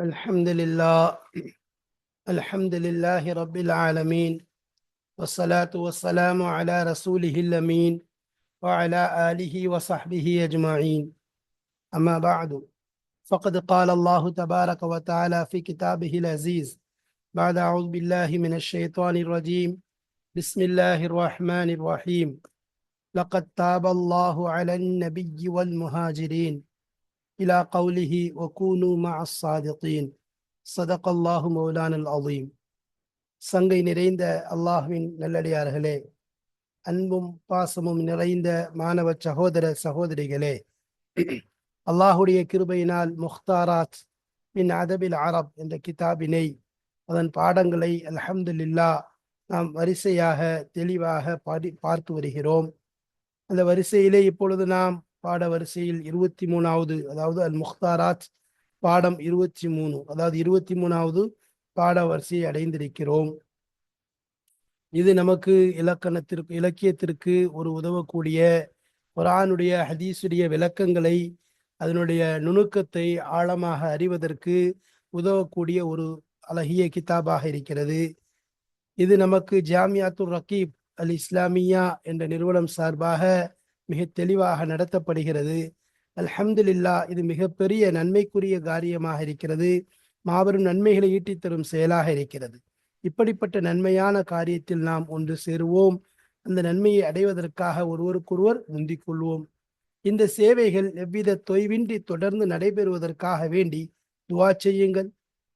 الحمد لله الحمد لله رب العالمين والصلاة والسلام على رسوله الأمين وعلى آله وصحبه أجمعين. أما بعد فقد قال الله تبارك وتعالى في كتابه العزيز بعد أعوذ بالله من الشيطان الرجيم بسم الله الرحمن الرحيم. لقد تاب الله على النبي والمهاجرين. إلى قوله وكونوا مع الصادقين صدق الله مولانا العظيم சங்கை நிறைந்த அல்லாஹ்வின் நல்லடியார்களே அன்பும் பாசமும் நிறைந்த மாணவ சகோதர சகோதரிகளே அல்லாஹுடைய கிருபையினால் முக்தாராத் மின் அதபில் அரப் என்ற கிதாபினை அதன் பாடங்களை அல்ஹம்துலில்லா நாம் வரிசையாக தெளிவாக பாடி பார்த்து வருகிறோம் அந்த வரிசையிலே இப்பொழுது நாம் பாட வரிசையில் இருபத்தி மூணாவது அதாவது அல் முக்தாராத் பாடம் இருபத்தி மூணு அதாவது இருபத்தி மூணாவது பாட வரிசையை அடைந்திருக்கிறோம். இது நமக்கு இலக்கணத்திற்கு இலக்கியத்திற்கு ஒரு உதவக்கூடிய குரானுடைய ஹதீஸுடைய விளக்கங்களை அதனுடைய நுணுக்கத்தை ஆழமாக அறிவதற்கு உதவக்கூடிய ஒரு அழகிய கிதாபாக இருக்கிறது. இது நமக்கு ஜாமியாத்துர் ரக்கீப் அல் இஸ்லாமியா என்ற நிறுவனம் சார்பாக மிக தெளிவாக நடத்தப்படுகிறது. அல்ஹம்துலில்லா இது மிகப்பெரிய நன்மைக்குரிய காரியமாக இருக்கிறது. மாபெரும் நன்மைகளை ஈட்டித்தரும் செயலாக இருக்கிறது. இப்படிப்பட்ட நன்மையான காரியத்தில் நாம் ஒன்று சேருவோம். அந்த நன்மையை அடைவதற்காக ஒருவருக்கொருவர் முந்திக் கொள்வோம். இந்த சேவைகள் எவ்வித தொய்வின்றி தொடர்ந்து நடைபெறுவதற்காக வேண்டி துவா செய்யுங்கள்.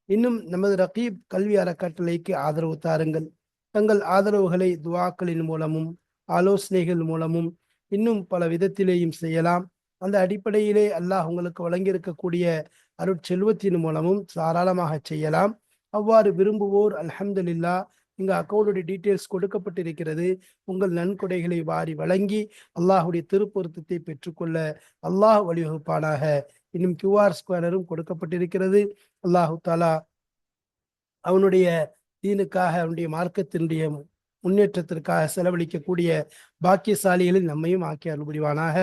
இன்னும் நமது ரகீப் கல்வி அறக்கட்டளைக்கு ஆதரவு தாருங்கள். தங்கள் ஆதரவுகளை துவாக்களின் மூலமும் ஆலோசனைகள் மூலமும் இன்னும் பல விதத்திலேயும் செய்யலாம். அந்த அடிப்படையிலே அல்லாஹ் உங்களுக்கு வழங்கியிருக்கக்கூடிய அருட்செல்வத்தின் மூலமும் தாராளமாக செய்யலாம். அவ்வாறு விரும்புவோர் அல்ஹம்துலில்லா இங்கு அக்கௌண்டுடைய டீட்டெயில்ஸ் கொடுக்கப்பட்டிருக்கிறது. உங்கள் நன்கொடைகளை வாரி வழங்கி அல்லாஹுடைய திருப்பொருத்தத்தை பெற்றுக்கொள்ள அல்லாஹ் வழிவகுப்பானாக. இன்னும் கியூஆர் ஸ்கேனரும் கொடுக்கப்பட்டிருக்கிறது. அல்லாஹு தாலா அவனுடைய தீனுக்காக அவனுடைய மார்க்கத்தினுடைய முன்னேற்றத்திற்காக செலவழிக்கக்கூடிய பாக்கியசாலிகளில் நம்மையும் ஆக்கி அனுபவிவானாக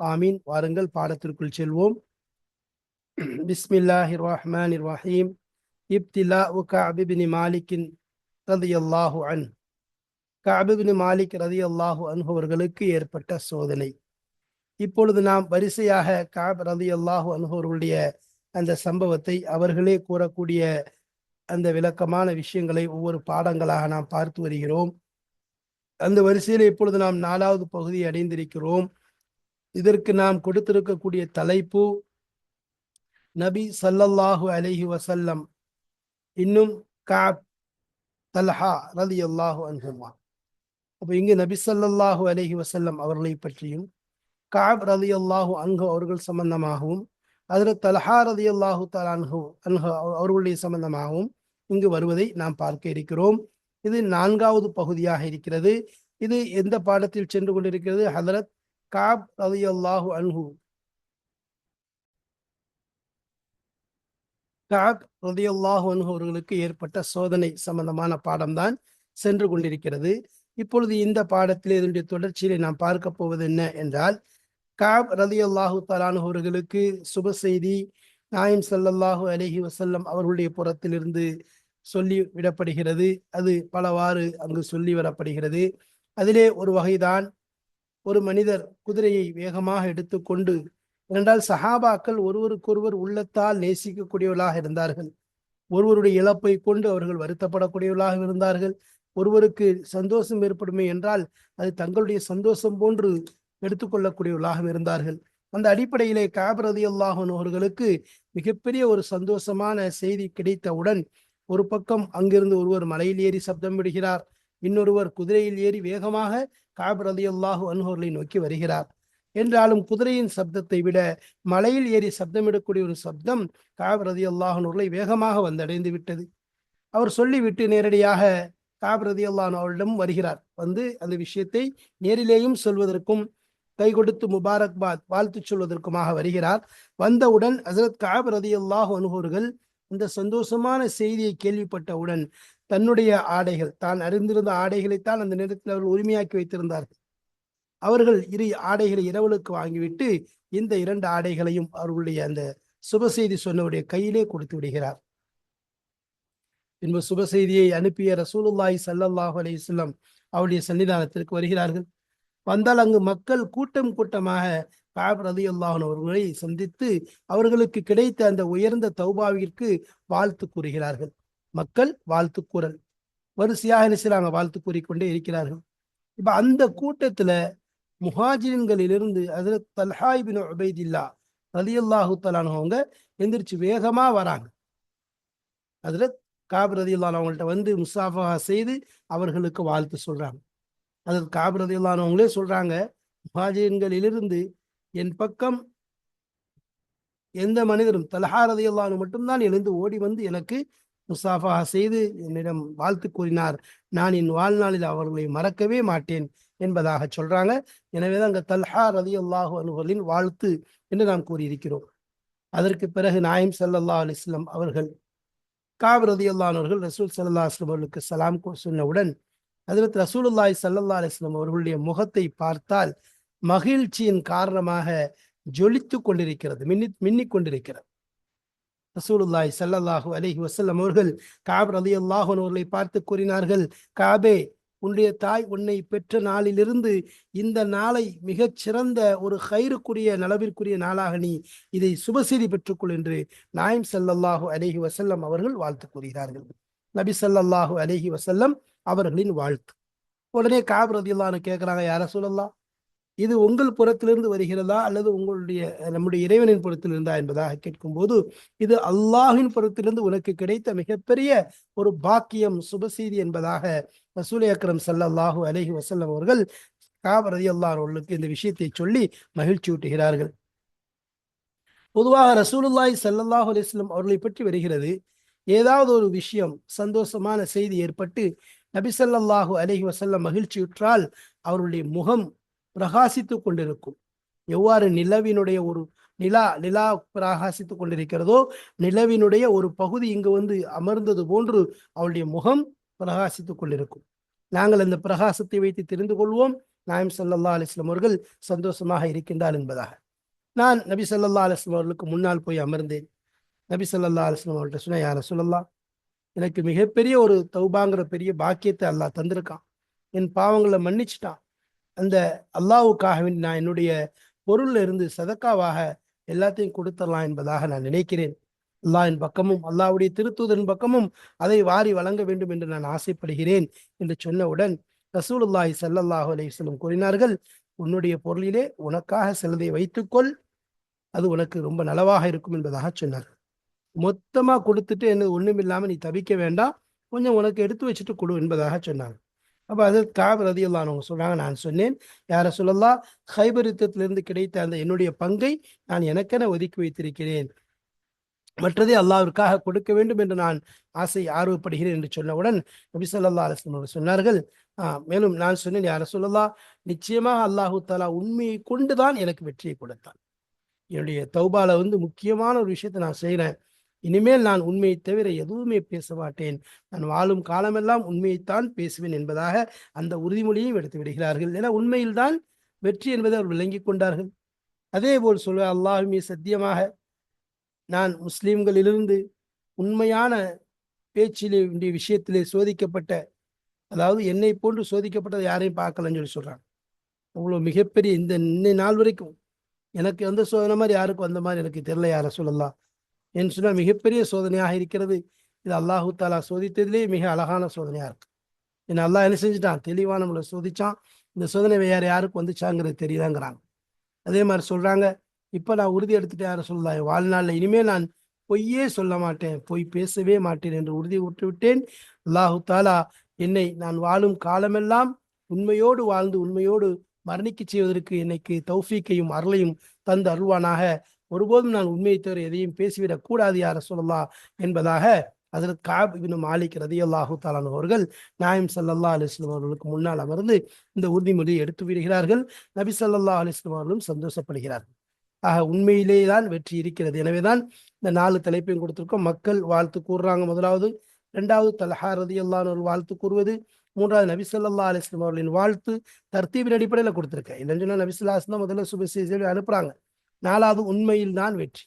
ஆமீன். வாருங்கள் பாடத்திற்குள் செல்வோம். பிஸ்மில்லாஹி ரஹ்மான் ரஹீம் இப்திலா உ கபிபின் மாலிக்கின் ரதி அல்லாஹு அன். கபிபின் மாலிக் ரதி அல்லாஹு அன்ஹு அவர்களுக்கு ஏற்பட்ட சோதனை. இப்பொழுது நாம் வரிசையாக காப் ரதி அல்லாஹு அன்ஹவர்களுடைய அந்த சம்பவத்தை அவர்களே கூறக்கூடிய அந்த விளக்கமான விஷயங்களை ஒவ்வொரு பாடங்களாக நாம் பார்த்து வருகிறோம். அந்த வரிசையில் இப்பொழுது நாம் நாலாவது பகுதி அடைந்திருக்கிறோம். இதற்கு நாம் கொடுத்திருக்கக்கூடிய தலைப்பு நபி சல்லல்லாஹு அலஹி வசல்லம் இன்னும் காப் தல்ஹா ரதி அல்லாஹு அன்ஹுமா. அப்போ இங்கு நபி சல்லல்லாஹு அலஹி வசல்லம் அவர்களை பற்றியும் காப் ரதி அல்லாஹு அன்ஹு அவர்கள் சம்பந்தமாகவும் அதில் தல்ஹா ரதி அல்லாஹு தலான்ஹு அன்ஹு அவர்களுடைய சம்பந்தமாகவும் இங்கு வருவதை நாம் பார்க்க இருக்கிறோம். இது நான்காவது பகுதியாக இருக்கிறது. இது எந்த பாடத்தில் சென்று கொண்டிருக்கிறது? ஹதரத் காப் ரதி அல்லாஹு அன்ஹு. காப் ரதி அல்லாஹு அன்ஹு அவர்களுக்கு ஏற்பட்ட சோதனை சம்பந்தமான பாடம்தான் சென்று கொண்டிருக்கிறது. இப்பொழுது இந்த பாடத்தில் இதனுடைய தொடர்ச்சியிலே நாம் பார்க்க போவது என்ன என்றால் காப் ரதி அல்லாஹு தலானு அவர்களுக்கு சுப செய்தி நாயம் சல்லல்லாஹு அலஹி வசல்லம் அவர்களுடைய புறத்திலிருந்து சொல்லி விடப்படுகிறது. அது பலவாறு அங்கு சொல்லி வரப்படுகிறது. அதிலே ஒரு வகைதான் ஒரு மனிதர் குதிரையை வேகமாக எடுத்துக்கொண்டு என்றால் சஹாபாக்கள் ஒருவருக்கொருவர் உள்ளத்தால் நேசிக்கக்கூடியவர்களாக இருந்தார்கள். ஒருவருடைய இழப்பை கொண்டு அவர்கள் வருத்தப்படக்கூடியவர்களாக இருந்தார்கள். ஒருவருக்கு சந்தோஷம் ஏற்படுமே என்றால் அது தங்களுடைய சந்தோஷம் போன்று எடுத்துக்கொள்ளக்கூடியவர்களாக இருந்தார்கள். அந்த அடிப்படையிலே காபரதி அல்லாஹன் அவர்களுக்கு மிகப்பெரிய ஒரு சந்தோஷமான செய்தி கிடைத்தவுடன் ஒரு பக்கம் அங்கிருந்து ஒருவர் மலையில் ஏறி சப்தம் விடுகிறார் இன்னொருவர் குதிரையில் ஏறி வேகமாக காப் ரதி அல்லாஹு அன்ஹோர்களை நோக்கி வருகிறார். என்றாலும் குதிரையின் சப்தத்தை விட மலையில் ஏறி சப்தமிடக்கூடிய ஒரு சப்தம் காப் ரதி அல்லாஹனூர்களை வேகமாக வந்தடைந்து விட்டது. அவர் சொல்லிவிட்டு நேரடியாக காப் ரதி அல்லாஹன் அவரிடம் வருகிறார். வந்து அந்த விஷயத்தை நேரிலேயும் சொல்வதற்கும் கை கொடுத்து முபாரக்பாத் வாழ்த்து சொல்வதற்குமாக வருகிறார். வந்தவுடன் ஹசரத் காப் ரதி அல்லாஹு அனுகோர்கள் இந்த சந்தோஷமான செய்தியை கேள்விப்பட்டவுடன் தன்னுடைய ஆடைகள் தான் அறிந்திருந்த ஆடைகளைத்தான் அந்த நேரத்தில் அவர்கள் உரிமையாக்கி வைத்திருந்தார்கள். அவர்கள் இரு ஆடைகளை இரவலுக்கு வாங்கிவிட்டு இந்த இரண்டு ஆடைகளையும் அவர்களுடைய அந்த சுப செய்தி சொன்னவருடைய கையிலே கொடுத்து விடுகிறார். பின்பு சுப செய்தியை அனுப்பிய ரசூலுல்லாய் சல்லல்லாஹு அலைஹி அவருடைய சன்னிதானத்திற்கு வருகிறார்கள். வந்தால் அங்கு மக்கள் கூட்டம் கூட்டமாக காப் ரதி அவர்களை சந்தித்து அவர்களுக்கு கிடைத்த அந்த உயர்ந்த தௌபாவிற்கு வாழ்த்து கூறுகிறார்கள். மக்கள் வாழ்த்து கூறல். வரிசையாக என்ன செய்றாங்க? வாழ்த்து கூறிக்கொண்டே இருக்கிறார்கள். இப்ப அந்த கூட்டத்துல முஹாஜின்களிலிருந்து அதில் தல்ஹாய் பின் உபைதில்லா ரலியல்லாஹு தலானவங்க எந்திரிச்சு வேகமா வராங்க. அதுல காப் ரதி அவங்கள்ட்ட வந்து முசாஃபா செய்து அவர்களுக்கு வாழ்த்து சொல்றாங்க. அதில் காப் ரதியுல்லானவங்களே சொல்றாங்க முஹாஜின்களிலிருந்து என் பக்கம் எந்த மனிதரும் தலஹாரதி ரதியுல்லானு மட்டும்தான் எழுந்து ஓடி வந்து எனக்கு முசாஃபா செய்து என்னிடம் வாழ்த்து கூறினார். நான் என் வாழ்நாளில் அவர்களை மறக்கவே மாட்டேன் என்பதாக சொல்றாங்க. எனவேதான் அங்க தல்ஹா ரதி அல்லாஹு அனுகளின் வாழ்த்து என்று நாம் கூறியிருக்கிறோம். அதற்கு பிறகு நாயம் சல்லல்லா அலைஹி அவர்கள் காப் ரதி அல்லானவர்கள் ரசூல் சல்லா அஸ்லம் அவர்களுக்கு சலாம் சொன்னவுடன் அதில் ரசூலுல்லாஹி ஸல்லல்லாஹு அலைஹி வஸல்லம் அவர்களுடைய முகத்தை பார்த்தால் மகிழ்ச்சியின் காரணமாக ஜொலித்து கொண்டிருக்கிறது மின்னி மின்னிக் கொண்டிருக்கிறது. ரசூலுல்லாய் ஸல்லல்லாஹு அலஹி வசல்லம் அவர்கள் காப் ரதி அல்லாஹன் அவர்களை பார்த்து கூறினார்கள் காபே உன்னுடைய தாய் உன்னை பெற்ற நாளிலிருந்து இந்த நாளை மிகச் சிறந்த ஒரு ஹைருக்குரிய நலவிற்குரிய நாளாக நீ இதை சுபசெய்தி பெற்றுக்கொள் என்று நாயம் ஸல்லல்லாஹு அலஹி வசல்லம் அவர்கள் வாழ்த்து கூறுகிறார்கள். நபி ஸல்லல்லாஹு அலஹி வசல்லம் அவர்களின் வாழ்த்து. உடனே காப் ரதியல்லான்னு கேட்குறாங்க யார சொல்லலாம் இது உங்கள் புறத்திலிருந்து வருகிறதா? அல்லது உங்களுடைய நம்முடைய இறைவனின் புறத்திலிருந்தா என்பதாக கேட்கும்போது இது அல்லாஹின் புறத்திலிருந்து உனக்கு கிடைத்த மிகப்பெரிய ஒரு பாக்கியம் சுபசீதி என்பதாக ரசூல் அக்ரம் சல்லாஹூ அலஹி வசல்லம் அவர்கள் காப் ரதியல்லாஹு அவர்களுக்கு இந்த விஷயத்தை சொல்லி மகிழ்ச்சி ஊட்டுகிறார்கள். பொதுவாக ரசூலுல்லாய் ஸல்லல்லாஹு அலிஸ்லம் அவர்களை பற்றி வருகிறது. ஏதாவது ஒரு விஷயம் சந்தோஷமான செய்தி ஏற்பட்டு நபி அலஹி வசல்லம் மகிழ்ச்சியுற்றால் அவருடைய முகம் பிரகாசித்து கொண்டிருக்கும். எவ்வாறு நிலவினுடைய ஒரு நிலா நிலா பிரகாசித்துக் கொண்டிருக்கிறதோ நிலவினுடைய ஒரு பகுதி இங்கு வந்து அமர்ந்தது போன்று அவளுடைய முகம் பிரகாசித்துக் கொண்டிருக்கும். நாங்கள் அந்த பிரகாசத்தை வைத்து தெரிந்து கொள்வோம். நாயம் ஸல்லல்லாஹு அலைஹி அவர்கள் சந்தோஷமாக இருக்கின்றார் என்பதாக. நான் நபி ஸல்லல்லாஹு அலைஹி அவர்களுக்கு முன்னால் போய் அமர்ந்தேன். நபி ஸல்லல்லாஹு அலைஹி அவர்கிட்ட சொன்னேன் யார சொல்லலாம் எனக்கு மிகப்பெரிய ஒரு தௌபாங்கிற பெரிய பாக்கியத்தை அல்லாஹ் தந்திருக்கான். என் பாவங்களை மன்னிச்சிட்டான். அந்த அல்லாவுக்காக வேண்டி நான் என்னுடைய பொருள்ல இருந்து சதக்காவாக எல்லாத்தையும் கொடுத்துடலாம் என்பதாக நான் நினைக்கிறேன். அல்லாஹின் பக்கமும் அல்லாவுடைய திருத்தூதரின் பக்கமும் அதை வாரி வழங்க வேண்டும் என்று நான் ஆசைப்படுகிறேன் என்று சொன்னவுடன் ரசூலுல்லாஹி சல்லாஹூ அலைஹி வஸல்லம் கூறினார்கள் உன்னுடைய பொருளிலே உனக்காக சிலதை வைத்துக்கொள் அது உனக்கு ரொம்ப நலவாக இருக்கும் என்பதாக சொன்னார்கள். மொத்தமாக கொடுத்துட்டு என்ன ஒன்றும் இல்லாமல் நீ தவிக்க வேண்டாம் கொஞ்சம் உனக்கு எடுத்து வச்சுட்டு கொடு என்பதாக சொன்னாங்க அப்ப அது தாவரதியல்லான்னு அவங்க சொல்றாங்க. நான் சொன்னேன் யார சொல்லலாம் ஹைபர் யுத்தத்திலிருந்து கிடைத்த அந்த என்னுடைய பங்கை நான் எனக்கென ஒதுக்கி வைத்திருக்கிறேன். மற்றதை அல்லாவிற்காக கொடுக்க வேண்டும் என்று நான் ஆசை ஆர்வப்படுகிறேன் என்று சொன்னவுடன் நபி ஸல்லல்லாஹு அலைஹி அவர்கள் சொன்னார்கள். ஆஹ் மேலும் நான் சொன்னேன் யார சொல்லலாம் நிச்சயமாக அல்லாஹு தாலா உண்மையை கொண்டுதான் எனக்கு வெற்றியை கொடுத்தான். என்னுடைய தௌபால வந்து முக்கியமான ஒரு விஷயத்தை நான் செய்கிறேன் இனிமேல் நான் உண்மையை தவிர எதுவுமே பேச மாட்டேன் நான் வாழும் காலமெல்லாம் உண்மையைத்தான் பேசுவேன் என்பதாக அந்த உறுதிமொழியையும் எடுத்து விடுகிறார்கள். என உண்மையில்தான் வெற்றி என்பதை அவர் விளங்கிக் கொண்டார்கள். அதே போல் சொல்ல அல்லாஹுமே சத்தியமாக நான் முஸ்லீம்களிலிருந்து உண்மையான பேச்சிலே வேண்டிய விஷயத்திலே சோதிக்கப்பட்ட அதாவது என்னை போன்று சோதிக்கப்பட்டதை யாரையும் பார்க்கலன்னு சொல்லி சொல்கிறாங்க அவ்வளோ மிகப்பெரிய இந்த இன்னை நாள் வரைக்கும் எனக்கு எந்த சோதனை மாதிரி யாருக்கும் வந்த மாதிரி எனக்கு தெரியல யார சொல்லலாம் என்று சொன்னால் மிகப்பெரிய சோதனையாக இருக்கிறது. இது அல்லாஹு தாலா சோதித்ததிலே மிக அழகான சோதனையாக இருக்கு. என்ன அல்லாஹ் என்ன செஞ்சுட்டான்? தெளிவாக நம்மளை சோதிச்சான். இந்த சோதனை வேற யாருக்கு வந்துச்சாங்கிறது தெரியுதாங்கிறாங்க. அதே மாதிரி சொல்றாங்க இப்போ நான் உறுதி எடுத்துட்டு யாரும் சொல்லலாம் வாழ்நாளில் இனிமேல் நான் பொய்யே சொல்ல மாட்டேன். பொய் பேசவே மாட்டேன் என்று உறுதி விட்டுவிட்டேன் அல்லாஹு தாலா என்னை நான் வாழும் காலமெல்லாம் உண்மையோடு வாழ்ந்து உண்மையோடு மரணிக்க செய்வதற்கு என்னைக்கு தௌஃபீக்கையும் அருளையும் தந்து அருள்வானாக. ஒருபோதும் நான் உண்மையை தவிர எதையும் பேசிவிடக் கூடாது யார சொல்லலாம் என்பதாக அதில் காப் இப்னு மாலிக் ரதியல்லாஹு தாலான் அவர்கள் நாயம் சல்லல்லா அலிஸ்லாம் அவர்களுக்கு முன்னால் அமர்ந்து இந்த உறுதிமொழியை எடுத்து விடுகிறார்கள். நபி சல்லல்லா அலிஸ்லாம் அவர்களும் சந்தோஷப்படுகிறார்கள். ஆக உண்மையிலே தான் வெற்றி இருக்கிறது. எனவேதான் இந்த நாலு தலைப்பையும் கொடுத்திருக்கோம். மக்கள் வாழ்த்து கூறுறாங்க. முதலாவது இரண்டாவது தலஹா ரதியல்லான் ஒரு வாழ்த்து கூறுவது. மூன்றாவது நபி ஸல்லல்லாஹு அவர்களின் வாழ்த்து தர்த்தீபின் அடிப்படையில் கொடுத்துருக்கேன். இல்லைன்னு சொன்னால் நபி ஸல்லல்லாஹு முதல்ல சுப அனுப்புறாங்க. நாலாவது உண்மையில் தான் வெற்றி.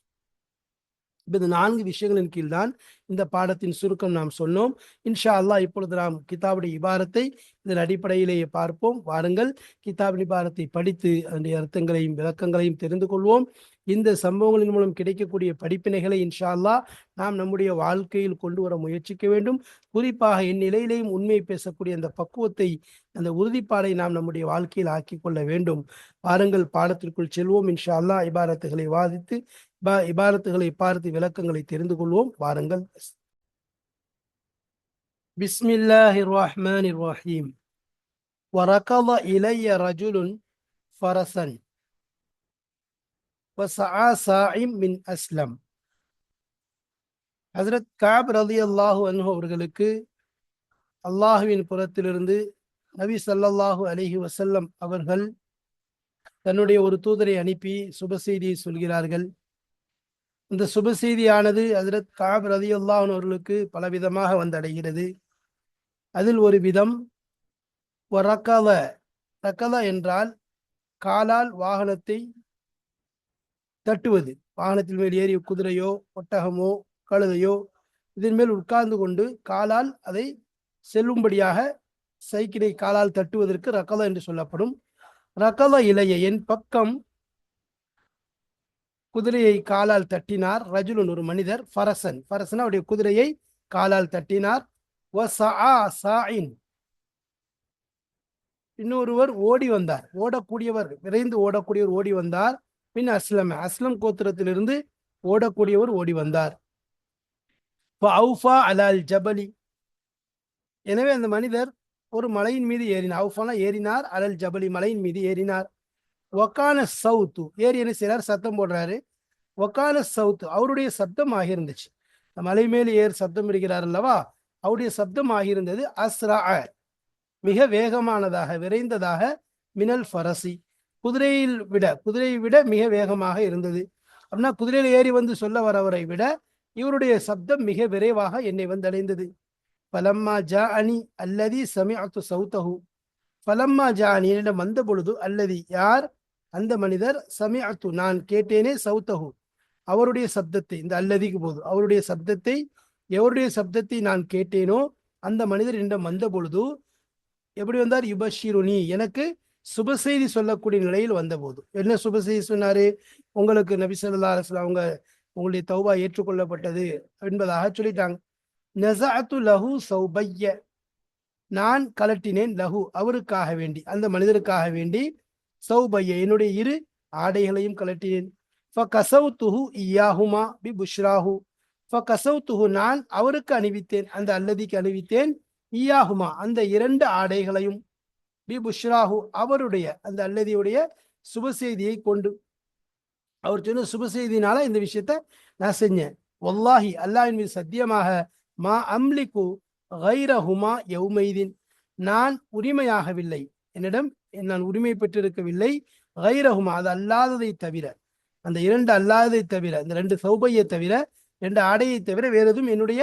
இந்த நான்கு விஷயங்களின் கீழ் தான் இந்த பாடத்தின் சுருக்கம் நாம் சொன்னோம். இன்ஷா அல்லா இப்பொழுது நாம் கிதாபுடைய இபாரத்தை இதன் அடிப்படையிலேயே பார்ப்போம். வாருங்கள் கிதாபின் இபாரத்தை படித்து அதனுடைய அர்த்தங்களையும் விளக்கங்களையும் தெரிந்து கொள்வோம். இந்த சம்பவங்களின் மூலம் கிடைக்கக்கூடிய படிப்பினைகளை இன்ஷா அல்லாஹ் நாம் நம்முடைய வாழ்க்கையில் கொண்டு வர முயற்சிக்க வேண்டும். குறிப்பாக இந்நிலையிலேயும் உண்மை பேசக்கூடிய அந்த பக்குவத்தை அந்த உறுதிப்பாடை நாம் நம்முடைய வாழ்க்கையில் ஆக்கிக் கொள்ள வேண்டும். பாருங்கள் பாடத்திற்குள் செல்வோம். இன்ஷா அல்லா இபாரத்துகளை வாதித்து பா- இபாரத்துகளை பார்த்து விளக்கங்களை தெரிந்து கொள்வோம் வாருங்கள் பிஸ்மில்லாஹிர் ரஹ்மானிர் ரஹீம் وركض إلي رجل فرسا وسعى ساع من أسلم ஹசரத் காப் ரதி அல்லாஹு அன்ஹு அவர்களுக்கு அல்லாஹுவின் புறத்திலிருந்து நபி ஸல்லல்லாஹு அலைஹி வஸல்லம் அவர்கள் தன்னுடைய ஒரு தூதரை அனுப்பி சுப செய்தியை சொல்கிறார்கள் இந்த சுப செய்தியானது ஹசரத் காப் ரதி அவர்களுக்கு பலவிதமாக வந்தடைகிறது. அதில் ஒரு விதம் ரக்கவ ரக்கவ என்றால் காலால் வாகனத்தை தட்டுவது. வாகனத்தின் மேல் ஏறிய குதிரையோ ஒட்டகமோ கழுதையோ இதன் மேல் உட்கார்ந்து கொண்டு காலால் அதை செல்லும்படியாக சைக்கிளை காலால் தட்டுவதற்கு ரக்கதா என்று சொல்லப்படும். ரக்கதா இலையை என் பக்கம் குதிரையை காலால் தட்டினார் ரஜுலுன் ஒரு மனிதர் ஃபரசன். ஃபரசன் அவருடைய குதிரையை காலால் தட்டினார். இன்னொருவர் ஓடி வந்தார். ஓடக்கூடியவர் விரைந்து ஓடக்கூடியவர் ஓடி வந்தார். பின் அஸ்லம் அஸ்லம் கோத்திரத்திலிருந்து ஓடக்கூடியவர் ஓடி வந்தார். அலால் ஜபலி. எனவே அந்த மனிதர் ஒரு மலையின் மீது ஏறினார். அவுஃபானா ஏறினார். அலல் ஜபலி மலையின் மீது ஏறினார். ஒக்கான சவுத்து ஏறி என்ன செய்றார்? சத்தம் போடுறாரு. ஒக்கான சவுத்து அவருடைய சப்தம் ஆகியிருந்துச்சு. மலை மேல் ஏறு சப்தம் இருக்கிறார் அல்லவா? அவருடைய சப்தம் ஆகியிருந்தது அஸ்ரா. மிக வேகமானதாக விரைந்ததாக மினல் ஃபரசி. குதிரையில் விட குதிரையை விட மிக வேகமாக இருந்தது. அப்படின்னா குதிரையில் ஏறி வந்து சொல்ல வரவரை விட இவருடைய சப்தம் மிக விரைவாக என்னை வந்தடைந்தது பலம்மா ஜா அணி அல்லதி சமி அத்து சௌத்தஹு. பலம்மா ஜா அணி என்னிடம் வந்த பொழுது அல்லதி யார்? அந்த மனிதர் சமிஅத்து நான் கேட்டேனே சவுத்தகு அவருடைய சப்தத்தை இந்த அல்லதிக்கு போது அவருடைய சப்தத்தை எவருடைய சப்தத்தை நான் கேட்டேனோ அந்த மனிதர் என்னிடம் வந்த பொழுது எப்படி வந்தார்? யுபஷிருனி. எனக்கு சுபசெய்தி சொல்லக்கூடிய நிலையில் வந்தபோது என்ன சுபசெய்தி சொன்னாரு? உங்களுக்கு நபி ஸல்லல்லாஹு அவங்க உங்களுடைய தௌபா ஏற்றுக்கொள்ளப்பட்டது என்பதாக சொல்லிட்டாங்க. நெசாத்து லஹு சௌபய்ய நான் கலட்டினேன் லஹு. அவருக்காக வேண்டி அந்த மனிதருக்காக வேண்டி சௌபைய என்னுடைய இரு ஆடைகளையும் கலட்டினேன் ஃபகசௌத்துஹு இயாஹுமா பி புஷ்ராஹு ஃபகசௌத்துஹு நான் அவருக்கு அணிவித்தேன் அந்த அல்லதிக்கு அணிவித்தேன் இயாஹுமா அந்த இரண்டு ஆடைகளையும். பி புஷ்ராஹு அவருடைய அந்த அல்லதியுடைய சுப செய்தியை கொண்டு. அவர் சொன்ன சுப செய்தினால இந்த விஷயத்த நான் செஞ்சேன். வல்லாஹி அல்லாஹின் மீது சத்தியமாக மா அம்லிக்கு கைரஹுமா யௌமைதீன். நான் உரிமையாகவில்லை. என்னிடம் நான் உரிமை பெற்றிருக்கவில்லை கைரஹுமா அது அல்லாததை தவிர. அந்த இரண்டு அல்லாததை தவிர இந்த ரெண்டு சௌபையை தவிர ரெண்டு ஆடையை தவிர வேறு எதுவும் என்னுடைய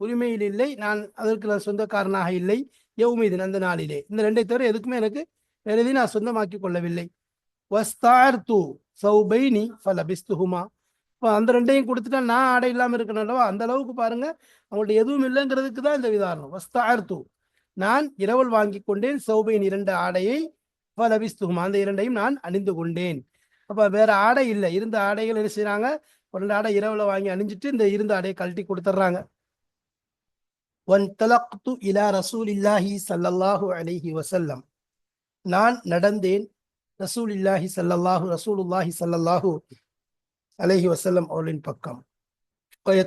உரிமையில் இல்லை. நான் அதற்கு நான் சொந்தக்காரனாக இல்லை. யௌமைதீன் அந்த நாளிலே. இந்த ரெண்டை தவிர எதுக்குமே எனக்கு வேற எதையும் நான் சொந்தமாக்கி கொள்ளவில்லை. வஸ்தார்த்து சௌபைனி ஃபலபிஸ்துஹுமா. இப்போ அந்த ரெண்டையும் கொடுத்துட்டா நான் ஆடை இல்லாமல் இருக்கணும் அல்லவா? அந்த அளவுக்கு பாருங்க அவங்கள்ட்ட எதுவும் இல்லைங்கிறதுக்கு தான் இந்த விதாரணம். வஸ்தார்த்து நான் இரவல் வாங்கி கொண்டேன் சௌபையின் இரண்டு ஆடையை லபிஸ்துகும் அந்த இரண்டையும் நான் அணிந்து கொண்டேன். அப்போ வேற ஆடை இல்லை. இருந்த ஆடைகள் என்ன செய்யறாங்க ரெண்டு ஆடை இரவுல வாங்கி அணிஞ்சிட்டு இந்த இருந்த ஆடையை கழட்டி கொடுத்துட்றாங்க. ஒன் தலக்து இலா ரசூல் இல்லாஹி சல்லல்லாஹு அலிஹி வசல்லம் நான் நடந்தேன் ரசூல் இல்லாஹி சல்லல்லாஹு ரசூலுல்லாஹி சல்லல்லாஹு அலஹி வசல்லம் அவர்களின் பக்கம்.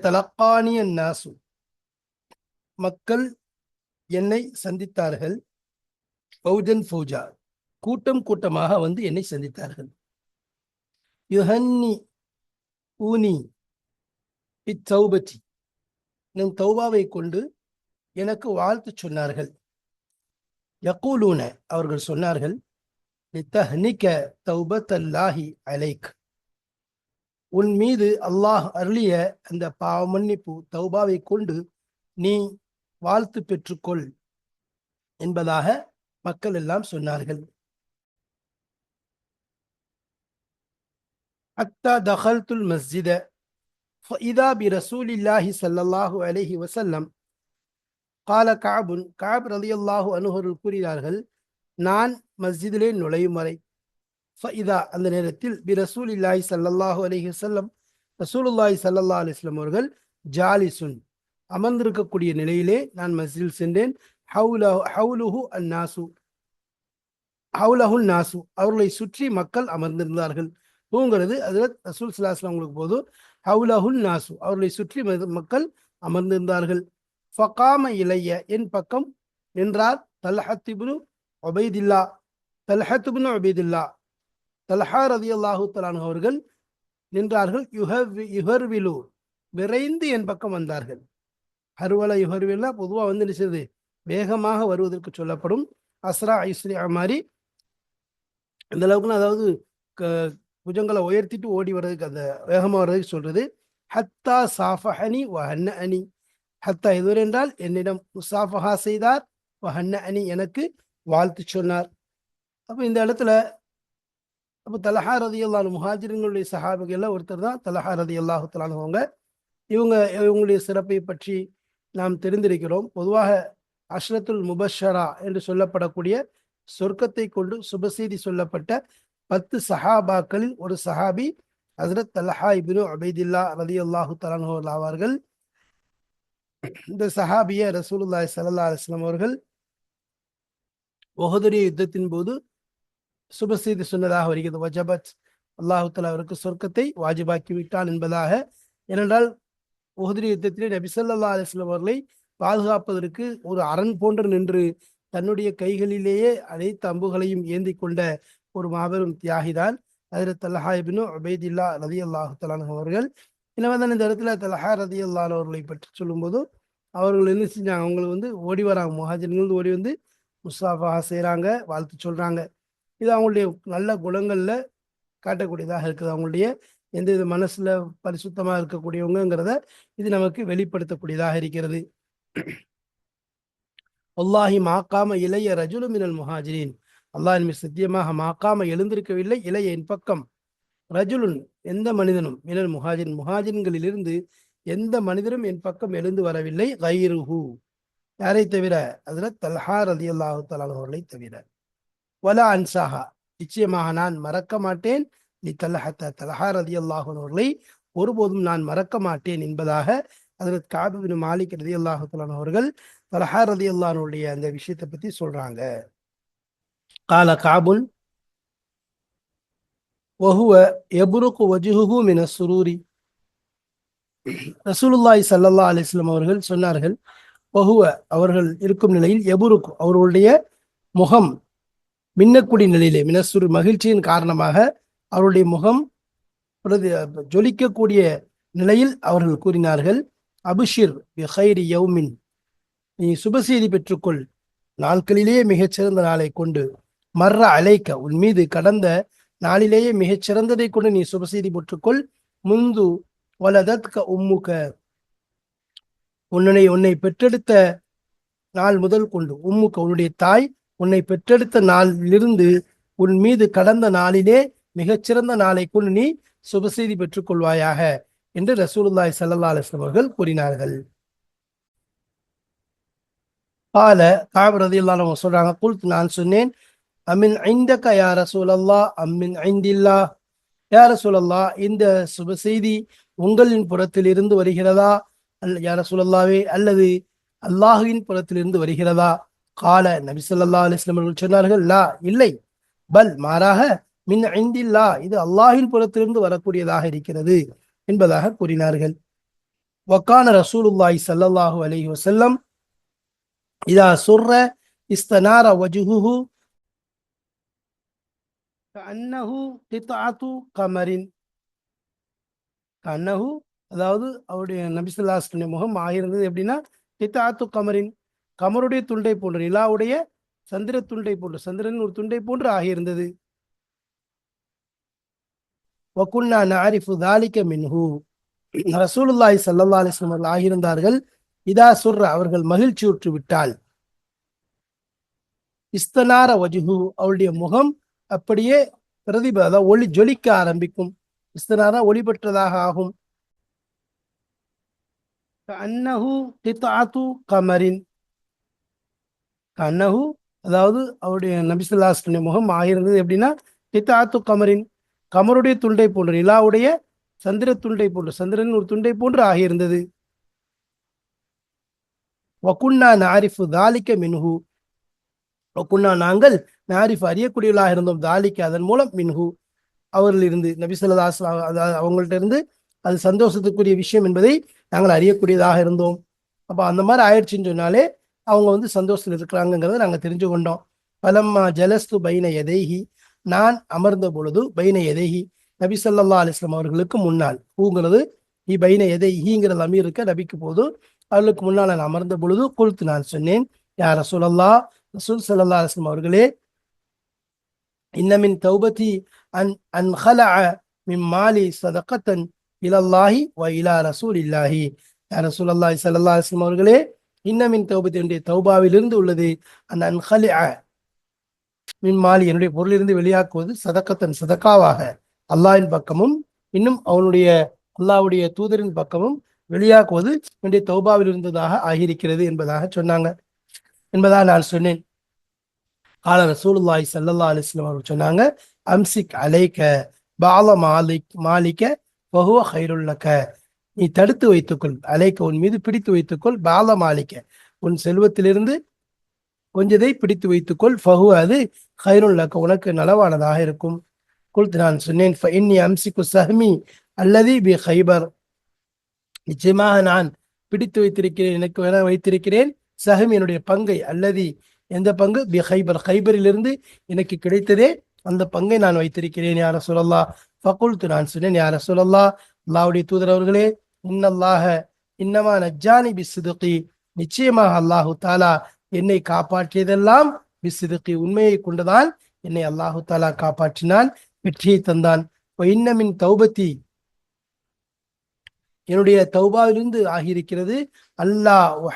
தலக்கானிய நாசு மக்கள் என்னை சந்தித்தார்கள். பௌஜன் ஃபூஜா கூட்டம் கூட்டமாக வந்து என்னை சந்தித்தார்கள். யுஹன்னி ஊனி இத்தௌபதி நம் தௌபாவை கொண்டு எனக்கு வாழ்த்து சொன்னார்கள். யக்கூலூன அவர்கள் சொன்னார்கள் லித்தஹ்னிக தௌபத்தல்லாஹி அலைக். உன் மீது அல்லாஹ் அருளிய அந்த பாவ மன்னிப்பு தௌபாவை கொண்டு நீ வாழ்த்து பெற்றுக்கொள் என்பதாக மக்கள் எல்லாம் சொன்னார்கள். ஹத்தா தஹல்துல் மஸ்ஜித இதா பி ரசூலில்லாஹி சல்லல்லாஹு அலஹி வசல்லம் கால காபுன் காப் ரலியல்லாஹு அனுகருள் கூறினார்கள் நான் மஸ்ஜிதிலே நுழையும் வரை. இதா அந்த நேரத்தில் பி ரசூல் இல்லாஹி சல்லாஹூ அலஹி வல்லம் ரசூலுல்லாஹி சல்லா அலிஸ்லம் அவர்கள் ஜாலிசுன் அமர்ந்திருக்கக்கூடிய நிலையிலே நான் மஸ்ஜிதில் சென்றேன். ஹவுலஹு அந்நாசு ஹவுலஹுல் நாசு அவர்களை சுற்றி மக்கள் அமர்ந்திருந்தார்கள். பூங்கிறது அதில் ரசூல் சலாஸ்லாம் உங்களுக்கு போது ஹவுலஹுல் நாசு அவர்களை சுற்றி மக்கள் அமர்ந்திருந்தார்கள். ஃபகாம இளைய என் பக்கம் நின்றார் தல்ஹத்திபுனு ஒபைதில்லா தல்ஹத்துபுனு ஒபைதில்லா தல்ஹா ரதியல்லாஹு தலான் அவர்கள் நின்றார்கள் யுஹவ் யுஹர்விலு விரைந்து என் பக்கம் வந்தார்கள். ஹர்வல யுஹர்வில்லா பொதுவாக வந்து நிச்சயது வேகமாக வருவதற்கு சொல்லப்படும். அஸ்ரா ஐஸ்ரி மாதிரி இந்த அளவுக்குன்னு அதாவது க- புஜங்களை உயர்த்திட்டு ஓடி வர்றதுக்கு அந்த வேகமாக வர்றதுக்கு சொல்றது ஹத்தா சாஃபஹனி வஹன்ன அனி ஹத்தா எதுவரை என்றால் என்னிடம் முசாஃபஹா செய்தார் வஹன்ன அனி எனக்கு வாழ்த்து சொன்னார். அப்போ இந்த இடத்துல அப்போ தலஹா ரதி அல்லாஹ் முஹாஜிரங்களுடைய சஹாபிகள்ல ஒருத்தர் தான் தலஹா ரதி அல்லாஹு அவங்க இவங்க இவங்களுடைய சிறப்பை பற்றி நாம் தெரிந்திருக்கிறோம். பொதுவாக அஷ்ரத்துல் முபஷரா என்று சொல்லப்படக்கூடிய சொர்க்கத்தை கொண்டு சுபசீதி சொல்லப்பட்ட பத்து சஹாபாக்களில் ஒரு சஹாபி ஹசரத் தலஹா இப்னு அபைதில்லா ரதி அல்லாஹு தலான் ஆவார்கள். இந்த சஹாபிய ரசூலுல்லாய் சல்லா அலிஸ்லாம் அவர்கள் ஒஹதுரிய யுத்தத்தின் போது சுபசெய்தி சொன்னதாக வருகிறது. வஜபத் அல்லாஹு தலா அவருக்கு சொர்க்கத்தை வாஜிபாக்கி விட்டான் என்பதாக. ஏனென்றால் உஹதுரி யுத்தத்திலே நபிசல்லா அலிஸ்லாம் அவர்களை பாதுகாப்பதற்கு ஒரு அரண் போன்று நின்று தன்னுடைய கைகளிலேயே அனைத்து அம்புகளையும் ஏந்தி கொண்ட ஒரு மாபெரும் தியாகிதான் அதில் தலஹா இப்னு உபைதில்லா ரலியல்லாஹு தஆலா அவர்கள். எனவே தான் இந்த இடத்துல தலஹா ரதி அல்லான் அவர்களை பற்றி சொல்லும்போது அவர்கள் என்ன செஞ்சாங்க? அவங்களுக்கு வந்து ஓடி வராங்க. முஹாஜிர்கள் ஓடி வந்து முஸ்தாஃபா செய்கிறாங்க வாழ்த்து சொல்கிறாங்க இது அவங்களுடைய நல்ல குணங்களில் காட்டக்கூடியதாக இருக்குது. அவங்களுடைய எந்த வித மனசில் பரிசுத்தமாக இருக்கக்கூடியவங்கிறத இது நமக்கு வெளிப்படுத்தக்கூடியதாக இருக்கிறது. அல்லாஹி மாக்காம இளைய ரஜுலு மினல் முஹாஜிரின். அல்லாஹ் மீது சத்தியமாக மாக்காம எழுந்திருக்கவில்லை. இளைய என் பக்கம் ரஜுலுன் எந்த மனிதனும் மினல் முஹாஜின் முஹாஜின்களிலிருந்து எந்த மனிதரும் என் பக்கம் எழுந்து வரவில்லை. கைருஹு. யாரை தவிர? அதுல தல்ஹா ரதி அல்லாஹு அவர்களை தவிர. வலா அன்சாஹா. நிச்சயமாக நான் மறக்க மாட்டேன். நீ தல்லஹத்த தலஹா ரதி அவர்களை ஒருபோதும் நான் மறக்க மாட்டேன் என்பதாக அதில் காபிபின் மாலிக் ரதி அல்லாஹு அவர்கள் தலஹா ரதி அல்லானுடைய அந்த விஷயத்தை பத்தி சொல்றாங்க. கால காபுல் வஹுவ எபுருக்கு வஜுஹு மின சுரூரி ரசூலுல்லாய் ஸல்லல்லாஹு அலிஸ்லாம் அவர்கள் சொன்னார்கள் வகுவ அவர்கள் இருக்கும் நிலையில் எபுருக்கு அவர்களுடைய முகம் மின்னக்கூடிய நிலையிலே மினசுரு மகிழ்ச்சியின் காரணமாக அவருடைய முகம் பிரதி ஜொலிக்கக்கூடிய நிலையில் அவர்கள் கூறினார்கள் அபிஷிர் ஹைரி யௌமின் நீ சுபசெய்தி பெற்றுக்கொள் நாட்களிலேயே மிகச்சிறந்த நாளை கொண்டு மர்ற அலைக்க உன் மீது கடந்த நாளிலேயே மிகச்சிறந்ததை கொண்டு நீ சுபசெய்தி பெற்றுக்கொள். முந்து வலதத்க உம்முக. உன்னை உன்னை பெற்றெடுத்த நாள் முதல் கொண்டு உம்முக்க உன்னுடைய தாய் உன்னை பெற்றெடுத்த நாளிலிருந்து உன் மீது கடந்த நாளிலே மிகச்சிறந்த நாளை கொண்டு நீ சுபசெய்தி பெற்றுக் கொள்வாயாக என்று ரசூலுல்லாய் சல்லா அலிஸ்லாம் அவர்கள் கூறினார்கள். பால காபரதி சொல்றாங்க குல்த் நான் சொன்னேன் அமின் ஐந்தக்க யா ரசூலல்லா அம்மின் ஐந்தில்லா யா ரசூலல்லா இந்த சுப செய்தி உங்களின் புறத்தில் இருந்து வருகிறதா? அல்ல யா ரசூலல்லாவே அல்லது அல்லாஹுவின் புறத்திலிருந்து வருகிறதா? கால நபி ஸல்லல்லாஹு அலைஹி அவர்கள் சொன்னார்கள் லா இல்லை. பல் மாறாக மின் ஐந்தில்லா இது அல்லாஹின் புறத்திலிருந்து வரக்கூடியதாக இருக்கிறது என்பதாக கூறினார்கள். வக்கான ரசூலுல்லாய் ஸல்லல்லாஹு அலஹி வசல்லம் இதா சுர்ர இஸ்தனார வஜுஹு கண்ணஹு தித்தாத்து கமரின் கண்ணஹு அதாவது அவருடைய நபிசுல்லாஸ்டைய முகம் ஆகியிருந்தது எப்படின்னா தித்தாத்து கமரின் கமருடைய துண்டை போன்று நிலாவுடைய சந்திர துண்டை போன்று சந்திரன் ஒரு துண்டை போன்று ஆகியிருந்தது. வக்குன்னா நாரிஃபு தாலிக்க மின்ஹு ரசூலுல்லாய் சல்லா அலிஸ்லம் அவர்கள் ஆகியிருந்தார்கள். இதா சுர்ர அவர்கள் மகிழ்ச்சியுற்று விட்டால். இஸ்தனார வஜுஹு அவளுடைய முகம் அப்படியே பிரதிப அதாவது ஒளி ஜொலிக்க ஆரம்பிக்கும். இஸ்தனாரா ஒளி பெற்றதாக ஆகும். அன்னஹு கித்தாத்து கமரின். அன்னஹு அதாவது அவருடைய நபிசுல்லாஸ்டைய முகம் ஆகியிருந்தது எப்படின்னா கித்தாத்து கமரின். கமருடைய துண்டை போன்று நிலாவுடைய சந்திர துண்டை போன்று சந்திரன் ஒரு துண்டை போன்று ஆகியிருந்தது. வகுன்னா நாரிஃபு தாலிக்க மின்ஹு. வக்குன்னா நாங்கள் நாரிஃப் அறியக்கூடியவர்களாக இருந்தோம். தாலிக்கு அதன் மூலம் மின்ஹு. அவர்கள் இருந்து நபிசல்லாஸ் அவங்கள்ட்ட இருந்து அது சந்தோஷத்துக்குரிய விஷயம் என்பதை நாங்கள் அறியக்கூடியதாக இருந்தோம். அப்போ அந்த மாதிரி ஆயிடுச்சுன்னு சொன்னாலே அவங்க வந்து சந்தோஷத்தில் இருக்கிறாங்கிறத நாங்கள் தெரிஞ்சு கொண்டோம் பலம்மா ஜலஸ்து பைன எதைஹி நான் அமர்ந்த பொழுது பைன எதைஹி நபி சொல்லா அலிஸ்லாம் அவர்களுக்கு முன்னால். ஹூங்கிறது இ பைன எதை ஹீங்கிறது அமீர் இருக்க நபிக்கு போது அவர்களுக்கு முன்னால் நான் அமர்ந்த பொழுது குழுத்து நான் சொன்னேன் யார சொல்லல்லா ரசூல் சல்லா அலுவலம் அவர்களே இன்னமின் தௌபதி அன் அன் ஹல மின் மாலி சதகத்தன் இலல்லாஹி வ இலா ரசூல் இல்லாஹி ரசூல் அல்லாஹி சல்லா அலுவலம் அவர்களே இன்னமின் தௌபதி என்னுடைய தௌபாவிலிருந்து உள்ளது. அந்த அன் ஹலஅ மின் மாலி என்னுடைய பொருளிலிருந்து வெளியாக்குவது சதக்கத்தன் சதக்காவாக அல்லாஹின் பக்கமும் இன்னும் அவனுடைய அல்லாவுடைய தூதரின் பக்கமும் வெளியாக்குவது என்னுடைய தௌபாவில் இருந்ததாக ஆகியிருக்கிறது என்பதாக சொன்னாங்க. என்பதாக நான் சொன்னேன். ஆல ரசூலுல்லாய் சல்லல்லா அலிஸ்லாம் அவர்கள் சொன்னாங்க அம்சிக் அலைக்க பால மாலிக் மாலிக்க பகுவ ஹைருல்லக்க நீ தடுத்து வைத்துக்கொள் அலைக்க உன் மீது பிடித்து வைத்துக்கொள் பால மாலிக்க. உன் செல்வத்திலிருந்து கொஞ்சதை பிடித்து வைத்துக்கொள் ஃபஹு அது ஹைருல்லக்க உனக்கு நலவானதாக இருக்கும். குல்த் நான் சொன்னேன் இன்னி அம்சிக்கு சஹ்மி அல்லது பி ஹைபர் நிச்சயமாக நான் பிடித்து வைத்திருக்கிறேன் எனக்கு வேண வைத்திருக்கிறேன். சஹம் என்னுடைய பங்கை அல்லது எந்த பங்கு? பி ஹைபர் ஹைபரிலிருந்து எனக்கு கிடைத்ததே அந்த பங்கை நான் வைத்திருக்கிறேன் யார சொல்லல்லா ஃபகுல்த்து நான் சொன்னேன் யார சொல்லல்லா அல்லாவுடைய தூதர் அவர்களே இன்னல்லாக இன்னமா நஜானி பி நிச்சயமாக அல்லாஹு தாலா என்னை காப்பாற்றியதெல்லாம் பி உண்மையை கொண்டுதான் என்னை அல்லாஹு தாலா காப்பாற்றினான் வெற்றியை தந்தான். இன்னமின் தௌபத்தி என்னுடைய தௌபாவிலிருந்து ஆகியிருக்கிறது அல்லாஹ்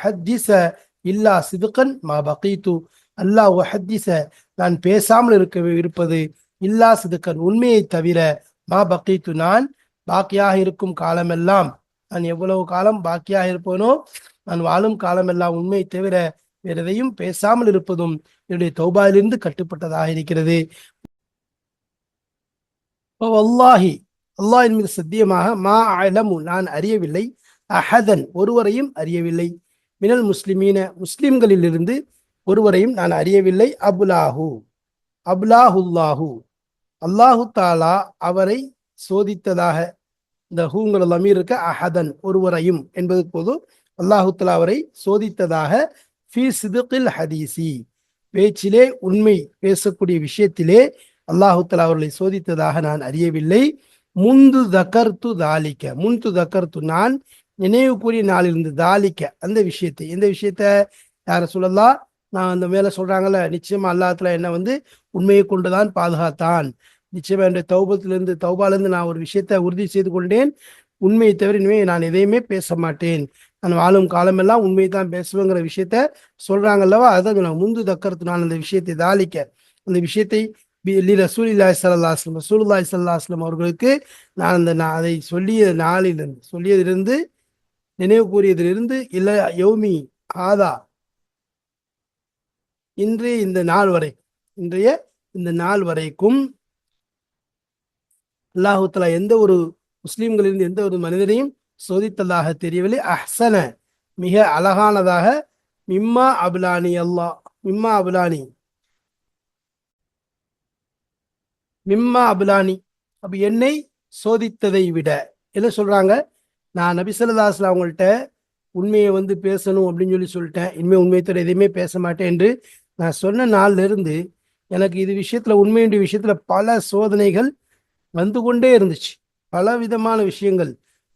இல்லா சிதுக்கன் மா பகீத்து. அல்லாஹ் ஒஹத்திச நான் பேசாமல் இருக்க இருப்பது இல்லா சிதுக்கன். உண்மையை தவிர மா பகீத்து நான் பாக்கியாக இருக்கும் காலமெல்லாம் நான் எவ்வளவு காலம் பாக்கியாக இருப்பேனோ நான் வாழும் காலமெல்லாம் உண்மையை தவிர வேற எதையும் பேசாமல் இருப்பதும் என்னுடைய தௌபாயிலிருந்து கட்டுப்பட்டதாக இருக்கிறது. அல்லாஹி அல்லாஹின் மீது சத்தியமாக மா அலமு நான் அறியவில்லை. அஹதன் ஒருவரையும் அறியவில்லை. மினல் முஸ்லிமீன முஸ்லிம்களிலிருந்து ஒருவரையும் நான் அறியவில்லை. அபுலாஹு. அபுலாஹுல்லாஹு. அல்லாஹு தாலா அவரை சோதித்ததாக இந்த ஹூங்கள் அமீர் இருக்க அஹதன் ஒருவரையும் என்பது போது அல்லாஹு தாலா அவரை சோதித்ததாக ஃபி சிதுகில் ஹதீசி. பேச்சிலே உண்மை பேசக்கூடிய விஷயத்திலே அல்லாஹு தலா அவர்களை சோதித்ததாக நான் அறியவில்லை. முந்து தகர்த்து தாலிக்க. முந்து தகர்த்து நான் நினைவு கூறிய நாளிலிருந்து தாலிக்க அந்த விஷயத்தை எந்த விஷயத்த யார சொல்லலாம் நான் அந்த மேல சொல்றாங்கல்ல நிச்சயமா அல்லாத்துல என்ன வந்து உண்மையை கொண்டுதான் பாதுகாத்தான். நிச்சயமா என்னுடைய தௌபத்திலிருந்து தௌபாலிருந்து நான் ஒரு விஷயத்த உறுதி செய்து கொண்டேன். உண்மையை தவிர இனிமே நான் எதையுமே பேச மாட்டேன். நான் வாழும் காலமெல்லாம் உண்மையை தான் பேசுவேங்கிற விஷயத்த சொல்றாங்கல்லவா அதை நான் முந்து தக்கறது நான் அந்த விஷயத்தை தாளிக்க அந்த விஷயத்தை ரசூலில்லாய் சல்லாஸ்லம் ரசூலுல்லாய் சல்லாஸ்லம் அவர்களுக்கு நான் அந்த நான் அதை சொல்லிய நாளிலிருந்து சொல்லியதிலிருந்து நினைவு கூறியதிலிருந்து இல்ல யௌமி ஆதா இன்றைய இந்த நாள் வரை இன்றைய இந்த நாள் வரைக்கும் அல்லாஹுத்தலா எந்த ஒரு முஸ்லீம்களிலிருந்து எந்த ஒரு மனிதனையும் சோதித்ததாக தெரியவில்லை. அஹ்சன மிக அழகானதாக மிம்மா அபுலானி அல்லாஹ் மிம்மா அபுலானி. மிம்மா அபுலானி. அப்ப என்னை சோதித்ததை விட என்ன சொல்றாங்க? நான் நபிசல்லாஸ்ல அவங்கள்ட்ட உண்மையை வந்து பேசணும் அப்படின்னு சொல்லி சொல்லிட்டேன். இனிமேல் உண்மையை தவிர எதையுமே பேச மாட்டேன் என்று நான் சொன்ன நாள்ல இருந்து எனக்கு இது விஷயத்துல உண்மையுடைய விஷயத்துல பல சோதனைகள் வந்து கொண்டே இருந்துச்சு. பல விதமான விஷயங்கள்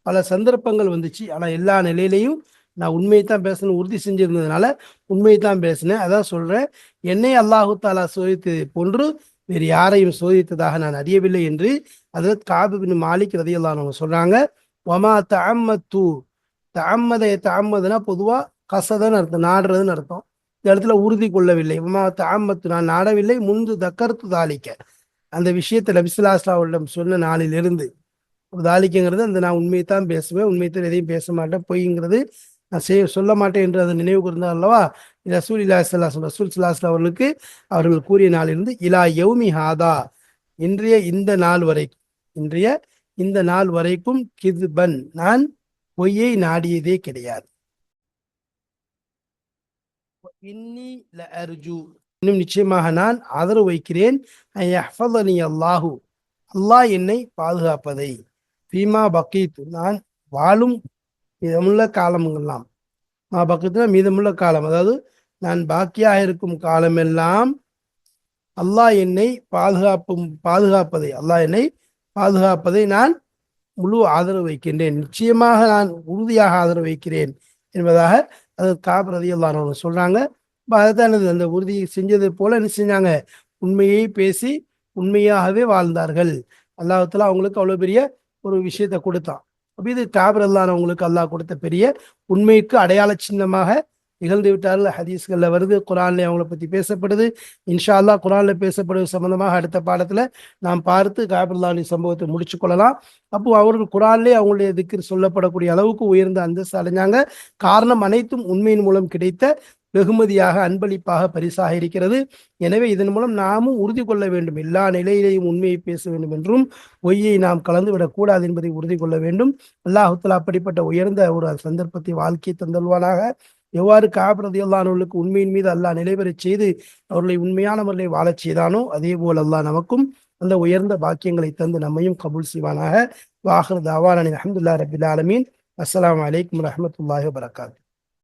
பல சந்தர்ப்பங்கள் வந்துச்சு. ஆனால் எல்லா நிலையிலையும் நான் உண்மையை தான் பேசணும் உறுதி செஞ்சிருந்ததுனால உண்மையை தான் பேசினேன். அதான் சொல்றேன் என்னை அல்லாஹு தாலா சோதித்ததை போன்று வேறு யாரையும் சோதித்ததாக நான் அறியவில்லை என்று அதில் காபிபின் மாலிக் ரதையெல்லாம் அவங்க சொல்றாங்க. ஒமா தம்மத்து தம்மதை தம்மதுனா பொதுவா கசதன்னு அர்த்தம் நாடுறதுன்னு அர்த்தம். இந்த இடத்துல உறுதி கொள்ளவில்லை. ஒமா தம்மத்து நான் நாடவில்லை. முன்பு தக்கர்த்து தாளிக்க. அந்த விஷயத்தை நபிசுலாஸ்லாவிடம் சொன்ன நாளிலிருந்து. தாலிக்குங்கிறது அந்த நான் உண்மையை தான் பேசுவேன் உண்மையத்தில் எதையும் பேச மாட்டேன். பொய்ங்கிறது நான் செய்ய சொல்ல மாட்டேன் என்று அந்த நினைவு கூர்ந்தார் அல்லவா? ரசூல் இல்லா ரசூல் சல்லாஸ் அவர்களுக்கு அவர்கள் கூறிய நாளிலிருந்து இலா யௌமி ஹாதா. இன்றைய இந்த நாள் வரைக்கும் இன்றைய இந்த நாள் வரைக்கும் கிதுபன். நான் பொய்யை நாடியதே கிடையாது. இன்னி ல அர்ஜு இன்னும் நிச்சயமாக நான் ஆதரவு வைக்கிறேன். அல்லாஹு. அல்லாஹ் என்னை பாதுகாப்பதை. பீமா பக்கீத்து நான் வாழும் மீதமுள்ள காலமெல்லாம் மா பக்கத்துனா மீதமுள்ள காலம். அதாவது நான் பாக்கியாக இருக்கும் காலமெல்லாம் அல்லாஹ் என்னை பாதுகாப்பும் பாதுகாப்பதை. அல்லாஹ் என்னை பாதுகாப்பதை நான் முழு ஆதரவு வைக்கின்றேன். நிச்சயமாக நான் உறுதியாக ஆதரவு வைக்கிறேன் என்பதாக அது காபிரதி எல்லாரும் சொல்றாங்க. அப்ப அதுதான் அந்த உறுதியை செஞ்சது போல என்ன செஞ்சாங்க? உண்மையை பேசி உண்மையாகவே வாழ்ந்தார்கள். அல்லாஹத்துல அவங்களுக்கு அவ்வளவு பெரிய ஒரு விஷயத்தை கொடுத்தான். அப்போ இது காபிர் அல்லாஹ் அல்லாஹ் கொடுத்த பெரிய உண்மைக்கு அடையாள சின்னமாக நிகழ்ந்து விட்டார்கள். ஹதீஸ்கள்ல வருது. குரான்ல அவங்கள பத்தி பேசப்படுது. இன்ஷா அல்லாஹ் குரான்ல பேசப்படுவது சம்பந்தமாக அடுத்த பாடத்துல நாம் பார்த்து காபிர்லானி சம்பவத்தை முடிச்சு கொள்ளலாம். அப்போ அவர்கள் குரான்லே அவங்களுடைய திக்கிர் சொல்லப்படக்கூடிய அளவுக்கு உயர்ந்த அந்தஸ்து அடைஞ்சாங்க. காரணம் அனைத்தும் உண்மையின் மூலம் கிடைத்த வெகுமதியாக அன்பளிப்பாக பரிசாக இருக்கிறது. எனவே இதன் மூலம் நாமும் உறுதி கொள்ள வேண்டும். எல்லா நிலையிலேயும் உண்மையை பேச வேண்டும் என்றும் பொய்யை நாம் கலந்துவிடக் கூடாது என்பதை உறுதி கொள்ள வேண்டும். அல்லாஹுத்தலா அப்படிப்பட்ட உயர்ந்த ஒரு சந்தர்ப்பத்தை வாழ்க்கை தந்தல்வானாக எவ்வாறு காபிரதியல்லானவர்களுக்கு உண்மையின் மீது அல்லாஹ் நிலைபெறச் செய்து அவர்களை உண்மையான வாழச் செய்தானோ அதே போல் அல்லாஹ் நமக்கும் அந்த உயர்ந்த பாக்கியங்களை தந்து நம்மையும் கபூல் செய்வானாக. வாஹர் தாவானி அஹமதுல்லா ரபில் ஆலமீன். அஸ்லாம் வலைக்கம் வரஹ்மத்துல்லாஹி வரகாத்து